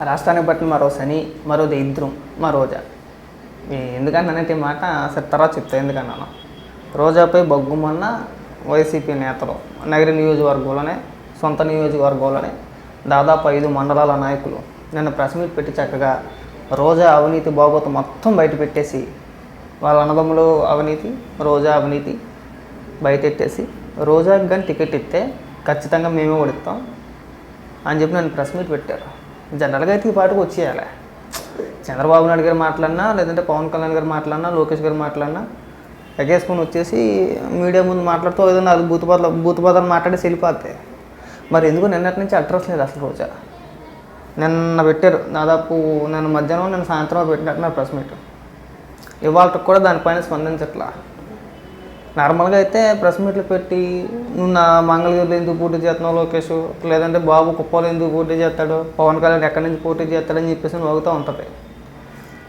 రాష్ట్రానికి పట్టిన మరో శని మరో దరిద్రం మా రోజా ఈ- ఎందుకన్నానంటే మాట సరే తర్వాత చెప్తా ఎందుకన్నాను రోజాపై బొగ్గుమన్న వైసీపీ నేతలు నగర నియోజకవర్గంలోనే సొంత నియోజకవర్గంలోనే దాదాపు ఐదు మండలాల నాయకులు నన్ను ప్రెస్ మీట్ పెట్టి చక్కగా రోజా అవినీతి బాగోత మొత్తం బయట పెట్టేసి వాళ్ళ అనుభవంలో అవినీతి రోజా అవినీతి బయటెట్టేసి రోజాకి కానీ టికెట్ ఇస్తే ఖచ్చితంగా మేమే ఓడిస్తాం అని చెప్పి నన్ను ప్రెస్ మీట్ పెట్టారు. జనరల్గా అయితే ఈ పాటకు వచ్చేయాలి. చంద్రబాబు నాయుడు గారు మాట్లాడినా లేదంటే పవన్ కళ్యాణ్ గారు మాట్లాడినా లోకేష్ గారు మాట్లాడినా ఎగేసుకొని వచ్చేసి మీడియా ముందు మాట్లాడుతూ ఏదైనా అది బూతుపదాలు బూతుపదాలు మాట్లాడేసి వెళ్ళిపోతాయి మరి ఎందుకు నిన్నటి నుంచి అడ్రస్ లేదు అసలు రోజా? నిన్న పెట్టారు. దాదాపు నేను మధ్యాహ్నం నేను సాయంత్రం పెట్టినట్టున్నారు ప్రెస్ మీట్. ఇవాళ కూడా దానిపైన స్పందించట్లా. నార్మల్గా అయితే ప్రెస్ మీట్లు పెట్టి నువ్వు నా మంగళగిరిలో ఎందుకు పోటీ చేస్తున్నావు లోకేష్? లేదంటే బాబు కుప్పలో ఎందుకు పోటీ చేస్తాడు? పవన్ కళ్యాణ్ ఎక్కడి నుంచి పోటీ చేస్తాడని చెప్పేసి నవ్వుతూ ఉంటుంది.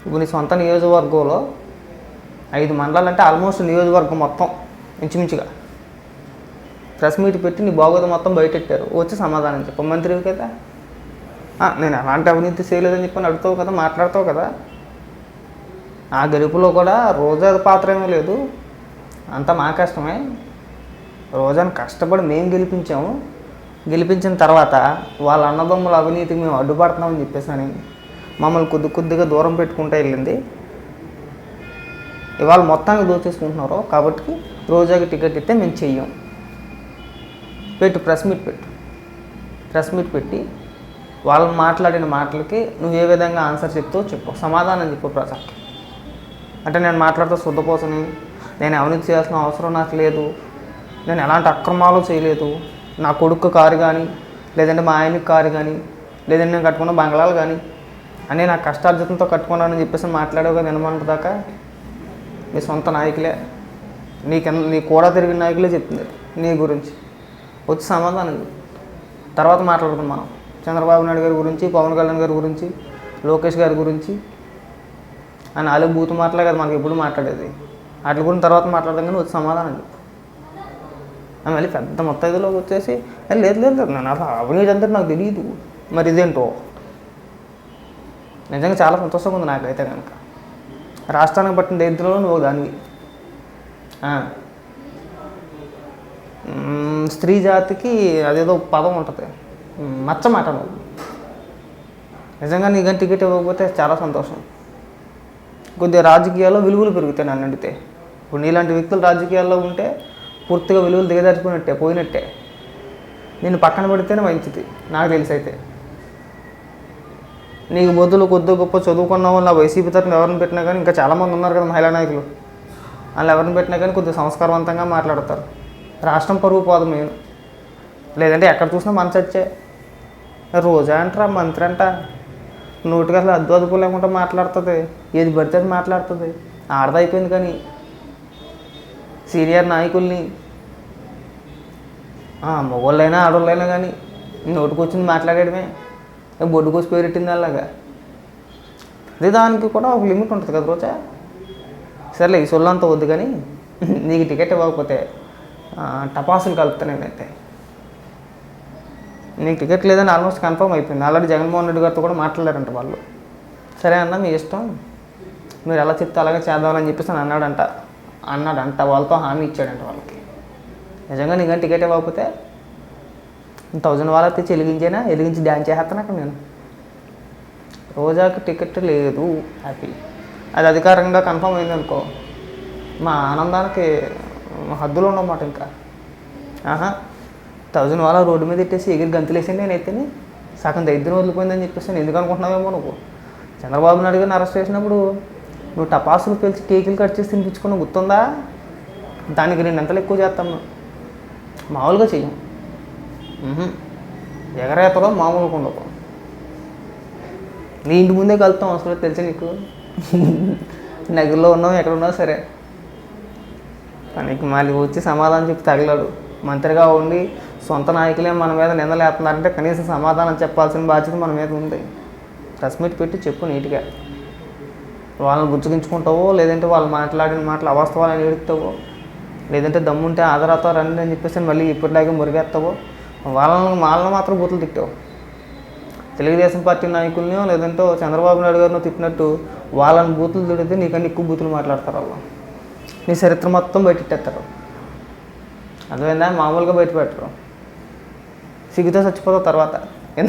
ఇప్పుడు నీ సొంత నియోజకవర్గంలో ఐదు మండలాలు అంటే ఆల్మోస్ట్ నియోజకవర్గం మొత్తం ఇంచుమించుగా. ప్రెస్ మీట్ పెట్టి నీ బాగోత మొత్తం బయటెట్టారు. వచ్చి సమాధానం చెప్పు. మంత్రివి కదా? నేను అలాంటి అవినీతి చేయలేదని చెప్పని అడుగుతావు కదా మాట్లాడతావు కదా? ఆ గెలుపులో కూడా రోజా పాత్ర ఏమీ లేదు. అంతా మా కష్టమే. రోజాను కష్టపడి మేము గెలిపించాము. గెలిపించిన తర్వాత వాళ్ళ అన్నదమ్ముల అవినీతికి మేము అడ్డుపడుతున్నామని చెప్పేసి అని మమ్మల్ని కొద్ది కొద్దిగా దూరం పెట్టుకుంటూ వెళ్ళింది. ఇవాళ మొత్తానికి దోచేసుకుంటున్నారు. కాబట్టి రోజాకి టికెట్ ఇస్తే మేము చెయ్యం. పెట్టు ప్రెస్ మీట్ పెట్టు. ప్రెస్ మీట్ పెట్టి వాళ్ళు మాట్లాడిన మాటలకి నువ్వు ఏ విధంగా ఆన్సర్ చెప్తావో చెప్పు. సమాధానం చెప్పు ప్రజలకి. అంటే నేను మాట్లాడుతూ శుద్ధపోసని నేను అవినీతి చేయాల్సిన అవసరం నాకు లేదు. నేను ఎలాంటి అక్రమాలు చేయలేదు. నా కొడుకు కారు కానీ లేదంటే మా ఆయనకి కారు కానీ లేదంటే నేను కట్టుకున్న బంగ్లాలు కానీ అని నా కష్టార్జితంతో కట్టుకున్నానని చెప్పేసి మాట్లాడావు కదా వినమంట దాకా. మీ సొంత నాయకులే. నీకు నీ కూడా తిరిగిన నాయకులే చెప్తున్నారు నీ గురించి. వచ్చి సమాధానం తర్వాత మాట్లాడుకుందాం మనం. చంద్రబాబు నాయుడు గారి గురించి పవన్ కళ్యాణ్ గారి గురించి లోకేష్ గారి గురించి. అని నాలుగు బూతు మాటలే కదా మనకి ఎప్పుడు మాట్లాడేది? వాటి గురించి తర్వాత మాట్లాడదాం కానీ వచ్చి సమాధానం చెప్పు. మళ్ళీ పెద్ద మొత్తం ఇదిలోకి వచ్చేసి లేదు లేదు నేను అసలు అవినీతి అంటే నాకు తెలియదు మరి ఇదేంటో? నిజంగా చాలా సంతోషంగా ఉంది నాకైతే కనుక. రాష్ట్రానికి పట్టిన దరిద్రంలో నువ్వు దానివి. స్త్రీ జాతికి అదేదో పదం ఉంటుంది. మచ్చ మాట నువ్వు. నిజంగా నీకు టికెట్ ఇవ్వకపోతే చాలా సంతోషం. కొద్దిగా రాజకీయాల్లో విలువలు పెరుగుతాయి నన్ను అడిగితే. ఇప్పుడు నీలాంటి వ్యక్తులు రాజకీయాల్లో ఉంటే పూర్తిగా విలువలు దిగదార్చుకున్నట్టే పోయినట్టే. నేను పక్కన పెడితేనే మంచిది నాకు తెలిసి అయితే. నీకు బొద్దులు కొద్ది గొప్ప చదువుకున్న వాళ్ళు వైసీపీ తరఫున ఎవరిని పెట్టినా కానీ ఇంకా చాలామంది ఉన్నారు కదా మహిళా నాయకులు. వాళ్ళు ఎవరిని పెట్టినా కానీ కొద్దిగా సంస్కారవంతంగా మాట్లాడతారు. రాష్ట్రం పరుగు పోదు మేము లేదంటే ఎక్కడ చూసినా మన చచ్చే రోజా అంటారా మంత్రి అంట నోటికి అసలు అద్దు అదుపు లేకుండా మాట్లాడుతుంది. ఏది పడితే అది మాట్లాడుతుంది. ఆడదైపోయింది కానీ సీనియర్ నాయకుల్ని మగవాళ్ళైనా ఆడవాళ్ళైనా కానీ నోటుకొచ్చింది మాట్లాడేయడమే. బొడ్డు కోసి పేరెట్టింది అలాగా అదే దానికి కూడా ఒక లిమిట్ ఉంటుంది కదా రోజా. సర్లే ఈ సొల్లంతా వద్దు కానీ నీకు టికెట్ ఇవ్వకపోతే టపాసులు కలుపుతా నేనైతే. నీకు టికెట్ లేదని ఆల్మోస్ట్ కన్ఫర్మ్ అయిపోయింది. ఆల్రెడీ జగన్మోహన్ రెడ్డి గారితో కూడా మాట్లాడారంట వాళ్ళు. సరే అన్న మీ ఇష్టం. మీరు ఎలా చెప్తే అలాగే చేద్దామని చెప్పేసి అని అన్నాడంట. అన్నాడంట. వాళ్ళతో హామీ ఇచ్చాడంట వాళ్ళకి. నిజంగా నీకు టికెట్ ఇవ్వకపోతే థౌజండ్ వాళ్ళ తెచ్చి వెలిగించేనా? వెలిగించి డ్యాన్స్ చేస్తాను అక్కడ నేను? రోజాకి టికెట్ లేదు. హ్యాపీ అది అధికారికంగా కన్ఫర్మ్ అయింది అనుకో మా ఆనందానికి హద్దులు ఉండమాట ఇంకా. ఆహా. థౌజండ్ వాళ్ళ రోడ్డు మీద ఎట్టేసి ఎగిరి గంతులేసి నేనైతేనే. సగం దరిద్రం వదిలిపోయిందని చెప్పేసి నేను ఎందుకు అనుకుంటున్నావేమో నువ్వు. చంద్రబాబు నాయుడు గారిని అరెస్ట్ చేసినప్పుడు నువ్వు టపాసులు పిలిచి కేకులు కట్ చేసి తినిపించుకున్న గుర్తుందా? దానికి నేను ఎంతలో ఎక్కువ చేస్తాను మామూలుగా చెయ్యం. ఎగరేతలో మామూలుగా ఉండవు. నీ ఇంటి ముందే కలుతాం అసలు తెలుసా నీకు? నగరంలో ఉన్నాం ఎక్కడ ఉన్నావు సరే. పనికి మళ్ళీ వచ్చి సమాధానం చెప్పి తగలాడు. మంత్రిగా ఉండి సొంత నాయకులే మన మీద నిందలేస్తున్నారంటే కనీసం సమాధానం చెప్పాల్సిన బాధ్యత మన మీద ఉంది. ప్రెస్ మీట్ పెట్టి చెప్పు నీట్గా. వాళ్ళని గుర్తుగించుకుంటావో లేదంటే వాళ్ళు మాట్లాడిన మాటలు అవాస్తవాలని ఏడుస్తావో లేదంటే దమ్ముంటే ఆదరాతో రండి అని చెప్పేసి మళ్ళీ ఇప్పటిలాగే మురిగేస్తావో వాళ్ళని వాళ్ళని మాత్రం బూతులు తిట్టావు. తెలుగుదేశం పార్టీ నాయకుల్ని లేదంటే చంద్రబాబు నాయుడు గారిని తిప్పినట్టు వాళ్ళని బూతులు తిడితే నీకన్నా ఎక్కువ బూతులు మాట్లాడతారు వాళ్ళు. నీ చరిత్ర మొత్తం బయటెట్టేస్తారు. అర్థమైందా? మామూలుగా బయట పెట్టరు. సిగ్గుతో చచ్చిపోతావు తర్వాత.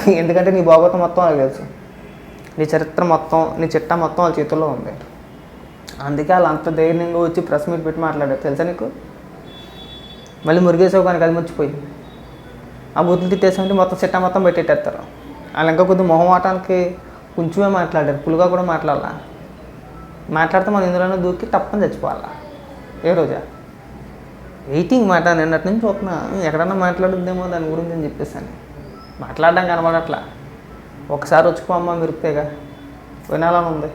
ఎందుకంటే నీ భాగవతం మొత్తం వాళ్ళకి తెలుసు. నీ చరిత్ర మొత్తం నీ చిట్టా మొత్తం వాళ్ళ చేతుల్లో ఉంది. అందుకే వాళ్ళు అంత ధైర్యంగా వచ్చి ప్రెస్ మీట్ పెట్టి మాట్లాడారు. తెలుసా నీకు? మళ్ళీ మురిగేసావు కానీ అది మర్చిపోయి ఆ బూతులు తిట్టేసామంటే మొత్తం చిట్టా మొత్తం పెట్టేటేస్తారు. వాళ్ళు ఇంకా కొద్ది మొహమాటానికి కొంచెమే మాట్లాడారు. పులుగా కూడా మాట్లాడాల? మాట్లాడితే మనం ఇందులోనే దూకి తప్పని చచ్చిపోవాలా? ఏ రోజా? వెయిటింగ్ మాట నిన్నటి నుంచి చూస్తున్నా ఎక్కడన్నా మాట్లాడుద్దేమో దాని గురించి అని చెప్పేసాను. మాట్లాడడం కనబడట్లా. ఒకసారి వచ్చిపోమ్మా మిరుపుతేగా వినాలని ఉంది.